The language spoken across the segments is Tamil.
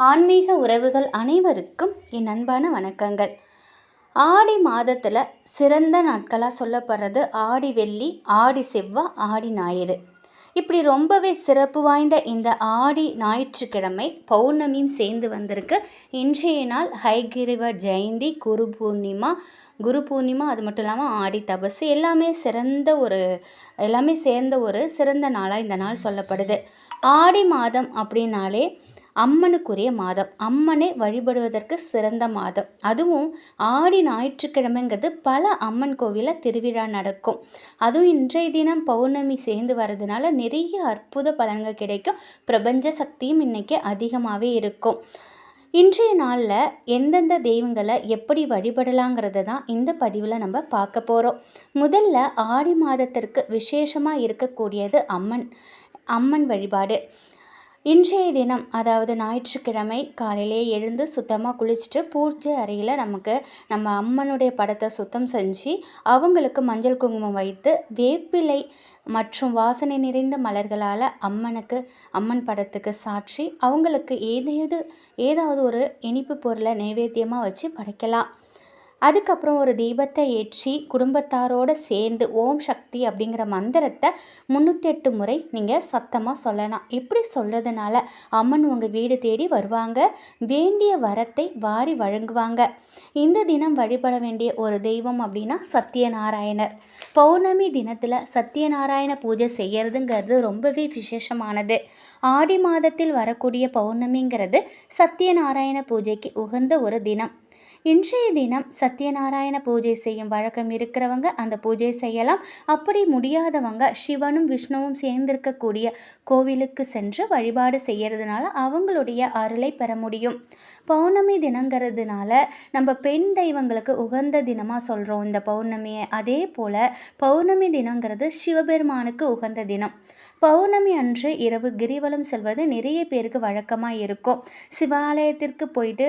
ஆன்மீக உறவுகள் அனைவருக்கும் என் அன்பான வணக்கங்கள். ஆடி மாதத்தில் சிறந்த நாட்களாக சொல்லப்படுறது ஆடி வெள்ளி ஆடி செவ்வாய் ஆடி ஞாயிறு. இப்படி ரொம்பவே சிறப்பு வாய்ந்த இந்த ஆடி ஞாயிற்றுக்கிழமை பௌர்ணமியும் சேர்ந்து வந்திருக்கு. இன்றைய நாள் ஹைகிரிவர் ஜெயந்தி குரு பூர்ணிமா குரு பூர்ணிமா அது மட்டும் இல்லாமல் ஆடி தபசு எல்லாமே சிறந்த ஒரு எல்லாமே சேர்ந்த ஒரு சிறந்த நாளாக இந்த நாள் சொல்லப்படுது. ஆடி மாதம் அப்படின்னாலே அம்மனுக்குரிய மாதம். அம்மனை வழிபடுவதற்கு சிறந்த மாதம். அதுவும் ஆடி ஞாயிற்றுக்கிழமைங்கிறது பல அம்மன் கோவிலில் திருவிழா நடக்கும். அதுவும் இன்றைய தினம் பௌர்ணமி சேர்ந்து வர்றதுனால நிறைய அற்புத பலன்கள் கிடைக்கும். பிரபஞ்ச சக்தியும் இன்றைக்கி அதிகமாகவே இருக்கும். இன்றைய நாளில் எந்தெந்த தெய்வங்களை எப்படி வழிபடலாங்கிறத தான் இந்த பதிவில் நம்ம பார்க்க போகிறோம் முதல்ல ஆடி மாதத்திற்கு விசேஷமாக இருக்கக்கூடியது அம்மன் அம்மன் வழிபாடு. இன்றைய தினம் அதாவது ஞாயிற்றுக்கிழமை காலையிலே எழுந்து சுத்தமாக குளிச்சுட்டு பூஜை அறையில் நமக்கு நம்ம அம்மனுடைய படத்தை சுத்தம் செஞ்சு அவங்களுக்கு மஞ்சள் குங்குமம் வைத்து வேப்பிலை மற்றும் வாசனை நிறைந்த மலர்களால் அம்மனுக்கு அம்மன் படத்துக்கு சாற்றி அவங்களுக்கு ஏதேது ஏதாவது ஒரு இனிப்பு பொருளை நைவேத்தியமாக வச்சு படைக்கலாம். அதுக்கப்புறம் ஒரு தீபத்தை ஏற்றி குடும்பத்தாரோடு சேர்ந்து ஓம் சக்தி அப்படிங்கிற மந்திரத்தை முந்நூற்றி எட்டு முறை நீங்கள் சத்தமாக சொல்லலாம். இப்படி சொல்கிறதுனால அம்மன் உங்கள் வீடு தேடி வருவாங்க? வேண்டிய வரத்தை வாரி வழங்குவாங்க. இந்த தினம் வழிபட வேண்டிய ஒரு தெய்வம் அப்படின்னா சத்யநாராயணர். பௌர்ணமி தினத்தில் சத்யநாராயண பூஜை செய்கிறதுங்கிறது ரொம்பவே விசேஷமானது. ஆடி மாதத்தில் வரக்கூடிய பௌர்ணமிங்கிறது சத்யநாராயண பூஜைக்கு உகந்த ஒரு தினம். இன்றைய தினம் சத்யநாராயண பூஜை செய்யும் வழக்கம் இருக்கிறவங்க அந்த பூஜை செய்யலாம். அப்படி முடியாதவங்க சிவனும் விஷ்ணுவும் சேர்ந்திருக்கக்கூடிய கோவிலுக்கு சென்று வழிபாடு செய்யறதுனால அவங்களுடைய அருளை பெற முடியும். பௌர்ணமி தினங்கிறதுனால நம்ம பெண் தெய்வங்களுக்கு உகந்த தினமாக சொல்கிறோம் இந்த பௌர்ணமியை. அதே போல் பௌர்ணமி தினங்கிறது சிவபெருமானுக்கு உகந்த தினம். பௌர்ணமி அன்று இரவு கிரிவலம் செல்வது நிறைய பேருக்கு வழக்கமாக இருக்கும். சிவாலயத்திற்கு போயிட்டு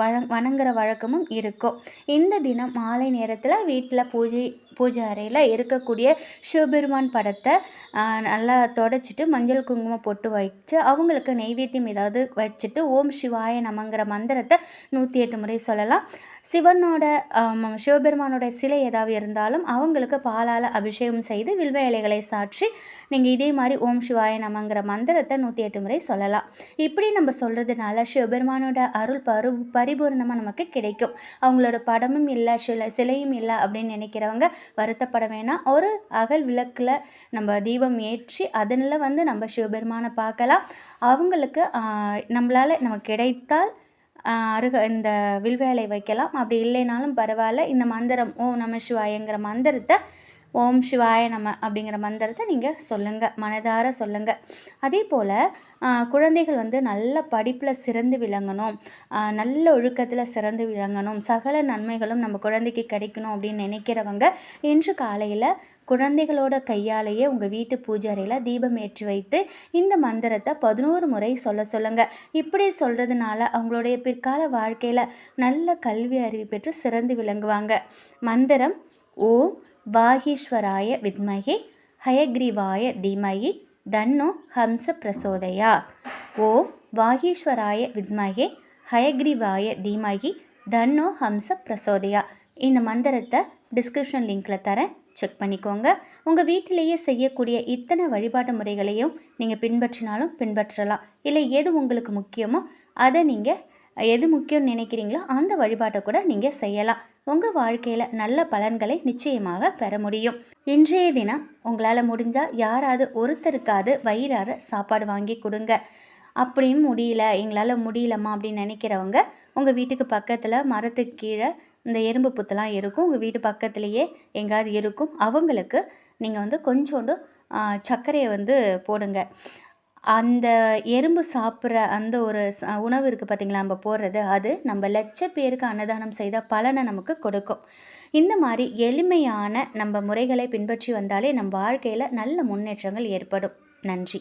வழங் வணங்குற வழக்கமும் இருக்கும். இந்த தினம் மாலை நேரத்தில் வீட்டில் பூஜை பூஜை அறையில் இருக்கக்கூடிய சிவபெருமான் படத்தை நல்லா தொடச்சிட்டு மஞ்சள் குங்குமம் போட்டு வச்சு அவங்களுக்கு நெய்வேத்தியம் ஏதாவது வச்சுட்டு ஓம் சிவாய நமங்கிற மந்திரத்தை நூற்றி எட்டு முறை சொல்லலாம். சிவனோட சிவபெருமானோட சிலை ஏதாவது இருந்தாலும் அவங்களுக்கு பாலால் அபிஷேகம் செய்து வில்வ இலைகளை சாற்றி நீங்கள் இதே மாதிரி ஓம் சிவாய நமங்கிற மந்திரத்தை நூற்றி எட்டு முறை சொல்லலாம். இப்படி நம்ம சொல்கிறதுனால சிவபெருமானோட அருள் பரு பரிபூர்ணமாக நமக்கு கிடைக்கும். அவங்களோட படமும் இல்லை சிலை சிலையும் இல்லை அப்படின்னு நினைக்கிறவங்க வருத்தப்பட வேணாம். ஒரு அகல் விளக்கில் நம்ம தீபம் ஏற்றி அதனில் வந்து நம்ம சிவபெருமானை பார்க்கலாம். அவங்களுக்கு நம்மளால் நமக்கு கிடைத்தால் அருக இந்த வில்வேலை வைக்கலாம். அப்படி இல்லைனாலும் பரவாயில்ல. இந்த மந்திரம் ஓ நம சிவாயங்கிற மந்திரத்தை ஓம் சிவாய நம அப்படிங்கிற மந்திரத்தை நீங்கள் சொல்லுங்கள் மனதார சொல்லுங்கள் அதே போல் குழந்தைகள் வந்து நல்ல படிப்பில் சிறந்து விளங்கணும். நல்ல ஒழுக்கத்தில் சிறந்து விளங்கணும். சகல நன்மைகளும் நம்ம குழந்தைக்கு கிடைக்கணும் அப்படின்னு நினைக்கிறவங்க இன்று காலையில் குழந்தைகளோட கையாலேயே உங்கள் வீட்டு பூஜாரையில் தீபம் ஏற்றி வைத்து இந்த மந்திரத்தை பதினோரு முறை சொல்ல சொல்லுங்கள் இப்படி சொல்கிறதுனால அவங்களுடைய பிற்கால வாழ்க்கையில் நல்ல கல்வி அறிவு பெற்று சிறந்து விளங்குவாங்க. மந்திரம் ஓம் வாகீஸ்வராய வித்மகி ஹயக்ரீவாய தீமகி தன்னு ஹம்ச பிரசோதயா ஓம் வாகீஸ்வராய வித்மகி ஹயக்ரீவாய தீமகி தன்னு ஹம்ச பிரசோதயா இந்த மந்திரத்தை டிஸ்கிரிப்ஷன் லிங்கில் தரேன். செக் பண்ணிக்கோங்க. உங்கள் வீட்டிலேயே செய்யக்கூடிய இத்தனை வழிபாட்டு முறைகளையும் நீங்கள் பின்பற்றினாலும் பின்பற்றலாம். இல்லை எது உங்களுக்கு முக்கியமோ அதை நீங்கள் எது முக்கியம்னு நினைக்கிறீங்களோ அந்த வழிபாட்டை கூட நீங்கள் செய்யலாம். உங்கள் வாழ்க்கையில் நல்ல பலன்களை நிச்சயமாக பெற முடியும். இன்றைய தினம் உங்களால் முடிஞ்சால் யாராவது ஒருத்தருக்காவது வயிறார சாப்பாடு வாங்கி கொடுங்க. அப்படியும் முடியல எங்களால் முடியலம்மா அப்படின்னு நினைக்கிறவங்க உங்கள் வீட்டுக்கு பக்கத்தில் மரத்துக்கு கீழே இந்த எறும்பு புத்தெல்லாம் இருக்கும். உங்கள் வீட்டு பக்கத்துலேயே எங்கேயாவது இருக்கும். அவங்களுக்கு நீங்கள் வந்து கொஞ்சோண்டு சர்க்கரையை வந்து போடுங்க. அந்த எறும்பு சாப்பிட்ற அந்த ஒரு உணவு இருக்குது பார்த்திங்களா நம்ம போடுறது அது நம்ம லட்ச பேருக்கு அன்னதானம் செய்த பலனை நமக்கு கொடுக்கும். இந்த மாதிரி எளிமையான நம்ம முறைகளை பின்பற்றி வந்தாலே நம் வாழ்க்கையில் நல்ல முன்னேற்றங்கள் ஏற்படும். நன்றி.